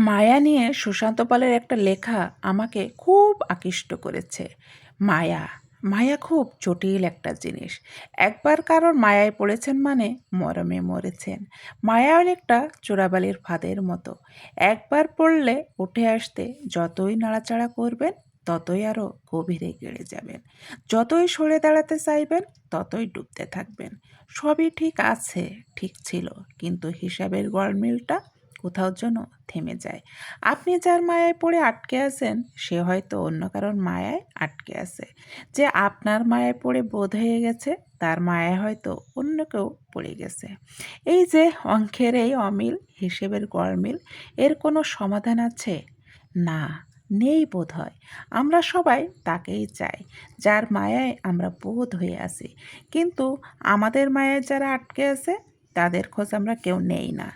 মায়া নিয়ে সুশান্ত পালের একটা লেখা আমাকে খুব আকৃষ্ট করেছে। মায়া মায়া খুব জটিল একটা জিনিস। একবার কারোর মায়ায় পড়েছেন মানে মরমে মরেছেন। মায়া অনেকটা চোরাবালির ফাঁদের মতো। একবার পড়লে উঠে আসতে যতই নাড়াচাড়া করবেন, ততই আরও গভীরে গেড়ে যাবেন। যতই সরে দাঁড়াতে চাইবেন, ততই ডুবতে থাকবেন। সবই ঠিক আছে, ঠিক ছিল, কিন্তু হিসাবের গড়মিলটা কোথাও যেন থেমে যায়। আপনি যার মায়ায় পড়ে আটকে আছেন, সে হয়তো অন্য কারোর মায়ায় আটকে আছে। যে আপনার মায়ায় পড়ে বোধ হয়ে গেছে, তার মায়ায় হয়তো অন্য কেউ পড়ে গেছে। এই যে অঙ্কের এই অমিল, হিসেবের গড়মিল, এর কোনো সমাধান আছে? না, নেই বোধ হয়। আমরা সবাই তাকেই চাই, যার মায়ায় আমরা বোধ হয়ে আছি। কিন্তু আমাদের মায়ায় যারা আটকে আছে তাদের খোঁজ আমরা কেউ নেই না।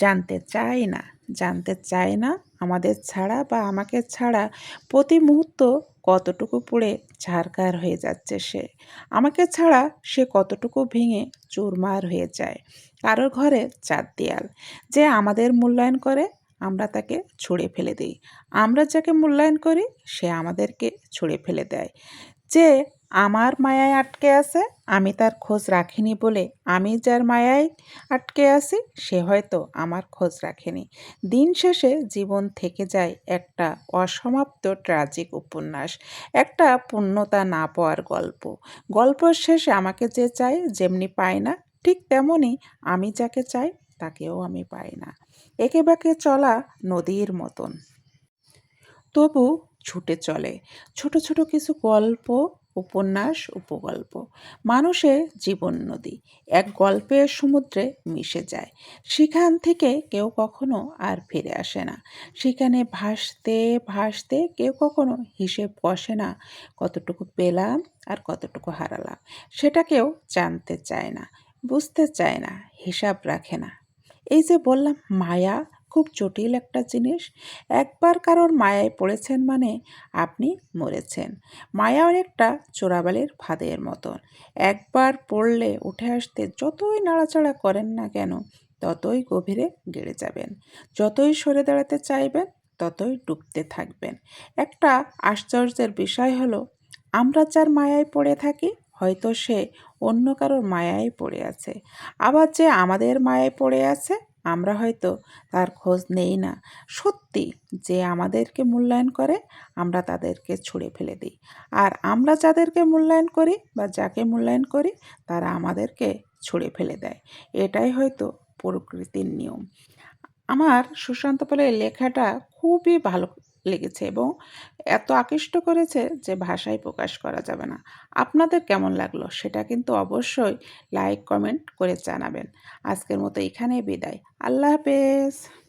জানতে চাই না, জানতে চাই না আমাদের ছাড়া বা আমাকে ছাড়া প্রতি মুহূর্ত কতটুকু পুড়ে ছারকার হয়ে যাচ্ছে সে। আমাকে ছাড়া সে কতটুকু ভেঙে চুরমার হয়ে যায়। কারোর ঘরে চার দেয়াল। যে আমাদের মূল্যায়ন করে, আমরা তাকে ছুঁড়ে ফেলে দিই। আমরা যাকে মূল্যায়ন করি, সে আমাদেরকে ছুঁড়ে ফেলে দেয়। যে আমার মায়ায় আটকে আছে, আমি তার খোঁজ রাখিনি বলে আমি যার মায়ায় আটকে আছি, সে হয়তো আমার খোঁজ রাখেনি। দিন শেষে জীবন থেকে যায় একটা অসমাপ্ত ট্রাজিক উপন্যাস, একটা পূর্ণতা না পাওয়ার গল্প। গল্পের শেষে আমাকে যে চাই যেমনি পায় না, ঠিক তেমনই আমি যাকে চাই তাকেও আমি পাই না। একে বাঁকে চলা নদীর মতন। তবু ছুটে চলে। ছোট ছোট কিছু গল্প, উপন্যাস, উপগল্প। মানুষের জীবন নদী। এক গল্পের সমুদ্রে মিশে যায়। সেখান থেকে কেউ কখনো আর ফিরে আসে না। সেখানে ভাসতে ভাসতে কেউ কখনো হিসেব কষে না কতটুকু পেলাম আর কতটুকু হারালাম। সেটা কেউ জানতে চায় না, বুঝতে চায় না, হিসাব রাখে না। এই যে বললাম, মায়া খুব জটিল একটা জিনিস। একবার কারোর মায়ায় পড়েছেন মানে আপনি মরেছেন। মায়া অনেকটা চোরাবালির ফাঁদের মতন। একবার পড়লে উঠে আসতে যতই নাড়াচাড়া করেন না কেন, ততই গভীরে গেড়ে যাবেন। যতই সরে দাঁড়াতে চাইবেন, ততই ডুবতে থাকবেন। একটা আশ্চর্যের বিষয় হলো, আমরা যার মায়ায় পড়ে থাকি, হয়তো সে অন্য কারোর মায়ায় পড়ে আছে। আবার যে আমাদের মায়ায় পড়ে আছে আমরা হয়তো তার খোঁজ নেই না। সত্যি যে আমাদেরকে মূল্যায়ন করে, আমরা তাদেরকে ছুঁড়ে ফেলে দিই। আর আমরা যাদেরকে মূল্যায়ন করি বা যাকে মূল্যায়ন করি, তারা আমাদেরকে ছুঁড়ে ফেলে দেয়। এটাই হয়তো প্রকৃতির নিয়ম। আমার সুশান্ত পালের লেখাটা খুবই ভালো লেগেছে এবং এত আকৃষ্ট করেছে যে ভাষায় প্রকাশ করা যাবে না। আপনাদের কেমন লাগল সেটা কিন্তু অবশ্যই লাইক কমেন্ট করে জানাবেন। আজকের মতো এখানেই বিদায়। আল্লাহ হাফেজ।